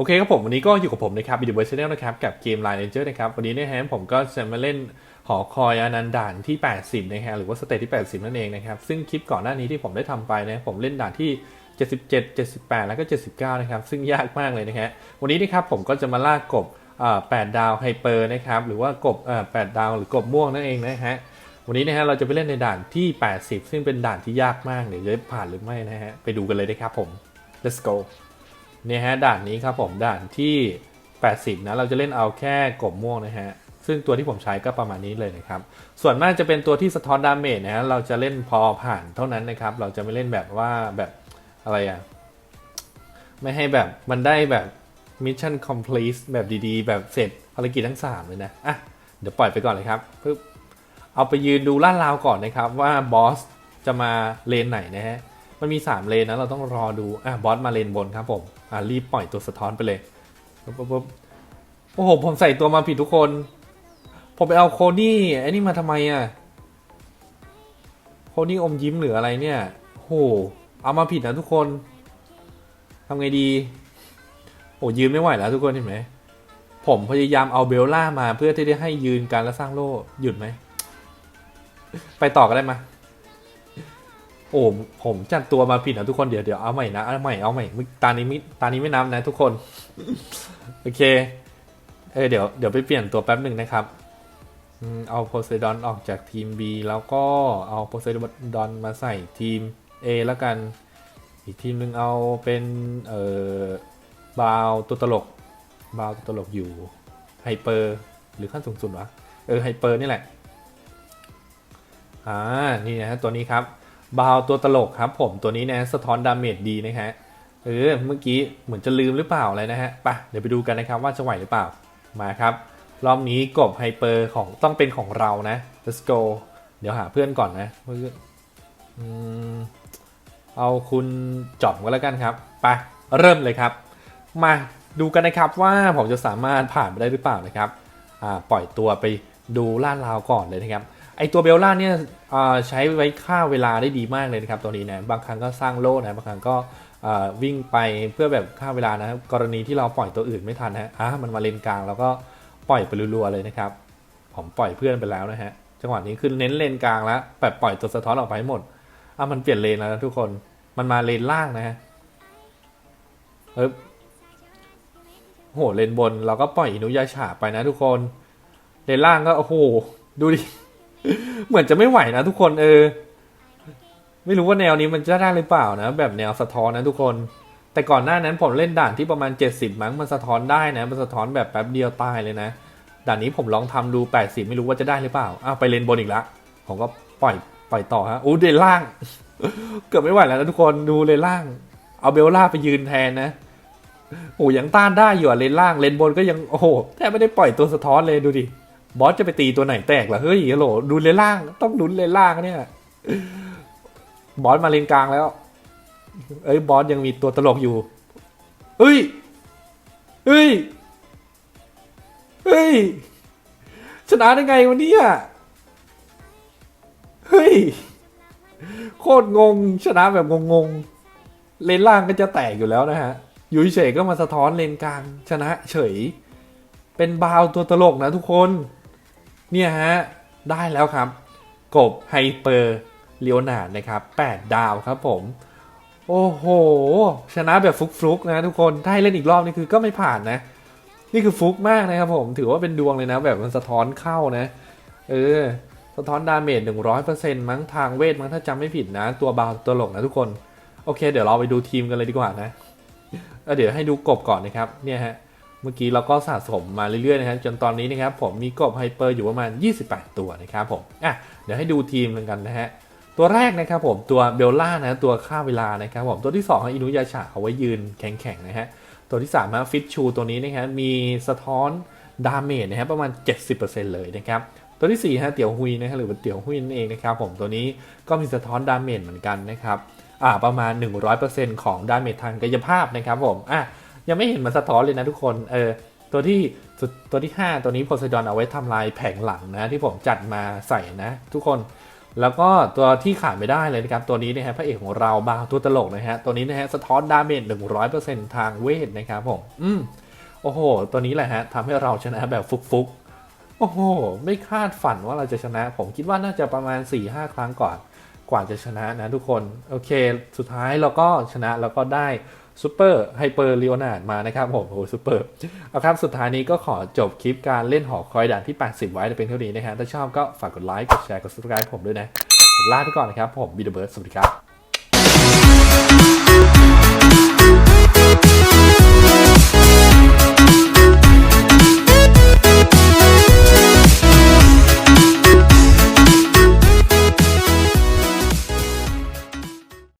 โอเคครับผม วันนี้ก็อยู่กับผมนะครับบิดเวอร์ชแนลนะครับ กับเกม Line Ranger นะครับ วันนี้นะฮะผมก็จะมาเล่นหอคอยอนันด่านที่ 80 นะฮะหรือว่าสเตจที่ 80 นั่นเองนะครับ ซึ่งคลิปก่อนหน้านี้ที่ผมได้ทำไปนะผมเล่นด่านที่ 77 78 แล้วก็ 79 นะครับ ซึ่งยากมากเลยนะฮะวันนี้นะครับผมก็จะมาลากกบ8ดาวไฮเปอร์นะครับหรือว่ากบ8ดาวหรือกบม่วงนั่นเองนะฮะวันนี้นะฮะเราจะไปเล่นในด่านที่ 80 ซึ่งเป็นด่านที่ยากมากเดี๋ยวจะผ่านหรือไม่นะฮะไปดูกันเลยนะครับผม let's go เนี่ยฮะด่านนี้ครับผมด่านที่ 80 นะเราจะเล่นเอาแค่กบม่วงนะฮะซึ่งตัวที่ผมใช้ก็ประมาณนี้เลยนะครับ ส่วนมากจะเป็นตัวที่สะท้อนดาเมจนะฮะเราจะเล่นพอผ่านเท่านั้นนะครับ เราจะไม่เล่นแบบว่าแบบอะไรอะไม่ให้แบบมันได้แบบมิชชั่นคอมพลีทแบบดีๆ แบบเสร็จภารกิจทั้ง 3 เลยนะอะเดี๋ยวปล่อยไปก่อนเลยครับปึ๊บเอาไปยืนดูล่าดราวก่อนนะครับว่าบอสจะมาเลนไหนนะฮะมันมี 3 เลนนะเราต้องรอดูอะบอสมาเลนบนครับผม อะรีบปล่อยตัวสะท้อนไปเลยปึ๊บปึ๊บโอ้โห ผมใส่ตัวมาผิดทุกคน ผมไปเอาโคนี่ไอ้นี่มาทำไมอะ โคนี่อมยิ้มหรืออะไรเนี่ยโอ้โหเอามาผิดนะทุกคนทำไงดี โอ้ยืนไม่ไหวแล้วทุกคนเห็นไหม ผมพยายามเอาเบลล่ามาเพื่อที่จะให้ยืนการและสร้างโล่หยุดไหม ไปต่อก็ได้มา โอ้ผมจัดตัวมาผิดนะทุกคนเดี๋ยวเดี๋ยวเอาใหม่นะเอาใหม่เอาใหม่ตานี้ไม่ตานี้ไม่นับนะทุกคน โอเคเออเดี๋ยวเดี๋ยวไปเปลี่ยนตัวแป๊บหนึ่งนะครับเอาโพไซดอนออกจากทีม B แล้วก็เอาโพไซดอนมาใส่ทีม A แล้วกัน อีกทีมหนึ่งเอาเป็นเอ่อบาวตัวตลกบาวตัวตลกอยู่ไฮเปอร์หรือขั้นสูงสุดวะเออไฮเปอร์นี่แหละอ่านี่นะฮะตัวนี้ครับ บาวตัวตลกครับผมตัวนี้นะสะท้อนดาเมจดีนะฮะเออเมื่อกี้เหมือนจะลืมหรือเปล่าอะไรนะฮะปะเดี๋ยวไปดูกันนะครับว่าจะไหวหรือเปล่ามาครับ รอบนี้กบไฮเปอร์ของต้องเป็นของเรานะ let's go เดี๋ยวหาเพื่อนก่อนนะเพื่อนอืมเอาคุณจอมก็แล้วกันครับไปเริ่มเลยครับ มาดูกันนะครับว่าผมจะสามารถผ่านไปได้หรือเปล่านะครับอ่าปล่อยตัวไปดูล่าราวก่อนเลยนะครับ ไอตัวเบลล่าเนี่ยใช้ไว้ฆ่าเวลาได้ดีมากเลยนะครับตัวนี้นะบางครั้งก็สร้างโล่นะบางครั้งก็วิ่งไปเพื่อแบบฆ่าเวลานะกรณีที่เราปล่อยตัวอื่นไม่ทันนะอะมันมาเลนกลางแล้วก็ปล่อยไปรัวๆเลยนะครับ ผมปล่อยเพื่อนไปแล้วนะฮะจังหวะนี้คือเน้นเลนกลางแล้วแบบปล่อยตัวสะท้อนออกไปหมดอะมันเปลี่ยนเลนแล้วนะทุกคนมันมาเลนล่างนะฮะเออโหเลนบนเราก็ปล่อยอินุยาฉาไปนะทุกคนเลนล่างก็โอ้โหดูดิ เหมือนจะไม่ไหวนะทุกคนเออ ไม่รู้ว่าแนวนี้มันจะได้หรือเปล่านะ แบบแนวสะท้อนนะทุกคน แต่ก่อนหน้านั้นผมเล่นด่านที่ประมาณ 70 มั้งมันสะท้อนได้นะ มันสะท้อนแบบแป๊บเดียวตายเลยนะ ด่านนี้ผมลองทำดู 80 ไม่รู้ว่าจะได้หรือเปล่า อ้าวไปเลนบนอีกละ ผมก็ปล่อยปล่อยต่อฮะอู้เลนล่าง เกือบไม่ไหวแล้วนะทุกคนดูเลนล่าง เอาเบลล่าไปยืนแทนนะโอ้ยังต้านได้อยู่อะเลนล่างเลนบนก็ยังโอ้โหแทบไม่ได้ปล่อยตัวสะท้อนเลยดูดิ บอสจะไปตีตัวไหนแตกล่ะเฮ้ยฮัลโหลดูเลนล่าง ต้องลุ้นเลนล่างเนี่ย บอสมาเลนกลางแล้ว เอ้ยบอสยังมีตัวตลกอยู่เฮ้ยเฮ้ยเฮ้ยชนะได้ไงวันนี้อะเฮ้ย โคตรงงชนะแบบงงๆ เลนล่างก็จะแตกอยู่แล้วนะฮะยู่เฉยก็มาสะท้อนเลนกลางชนะเฉย เป็นบาวตัวตลกนะทุกคน เนี่ยฮะ ได้แล้วครับ กบไฮเปอร์เลียวนาดนะครับ 8 ดาวครับผม โอ้โห ชนะแบบฟลุกๆนะทุกคนถ้าให้เล่นอีกรอบนี่คือก็ไม่ผ่านนะ นี่คือฟลุกมากนะครับผม ถือว่าเป็นดวงเลยนะ แบบมันสะท้อนเข้านะ เออ สะท้อนดาเมจหนึ่งร้อยเปอร์เซ็นต์มั้งทางเวทมั้งถ้าจำไม่ผิดนะ ตัวบาวตัวหลงนะทุกคน โอเค เดี๋ยวเราไปดูทีมกันเลยดีกว่านะเเดี๋ยวให้ดูกบก่อนนะครับ เนี่ยฮะ เมื่อกี้เราก็สะสมมาเรื่อยๆนะครับจนตอนนี้นะครับผมมีกบไฮเปอร์อยู่ประมาณ 28 ตัวนะครับผมอะเดี๋ยวให้ดูทีมกันนะฮะตัวแรกนะครับผมตัวเบลล่านะตัวฆ่าเวลานะครับผมตัวที่2ให้อินุยาชาเอาไว้ยืนแข็งๆนะฮะตัวที่3นะฟิตชูตัวนี้นะครับมีสะท้อนดาเมจนะครับประมาณ 70%เลยนะครับตัวที่4ฮะเตี๋ยวฮุยนะฮะหรือว่าเตี๋ยวฮุยนั่นเองนะครับผมตัวนี้ก็มีสะท้อนดาเมจเหมือนกันนะครับอ่าประมาณ 100%ของดาเมจทางกายภาพนะครับผมอะ ยังไม่เห็นมันสะท้อนเลยนะทุกคน เออ ตัวที่ตัวที่ 5 ตัวนี้โพไซดอนเอาไว้ทำลายแผงหลังนะ ที่ผมจัดมาใส่นะ ทุกคน แล้วก็ตัวที่ขาดไม่ได้เลยนะครับ ตัวนี้นะฮะพระเอกของเราบางตัวตลกนะฮะ ตัวนี้นะฮะสะท้อนดาเมจ100%ทางเวทนะครับผม อืม โอ้โห ตัวนี้แหละฮะทำให้เราชนะแบบฟุกๆ โอ้โห ไม่คาดฝันว่าเราจะชนะ ผมคิดว่าน่าจะประมาณ 4-5 ครั้งก่อนกว่าจะชนะนะทุกคน โอเค สุดท้ายเราก็ชนะแล้วก็ได้ ซูเปอร์ไฮเปอร์ลีโอนาร์ดมานะครับผมโอ้โหซูเปอร์เอาครับสุดท้ายนี้ก็ขอจบคลิปการเล่นหอคอยด่านที่ 80 ไว้แต่เป็นเท่านี้นะฮะถ้าชอบก็ฝากกดไลค์กดแชร์กดซับสไครป์ผมด้วยนะลาไปก่อนนะครับผมบีเดเบิร์ดสวัสดีครับ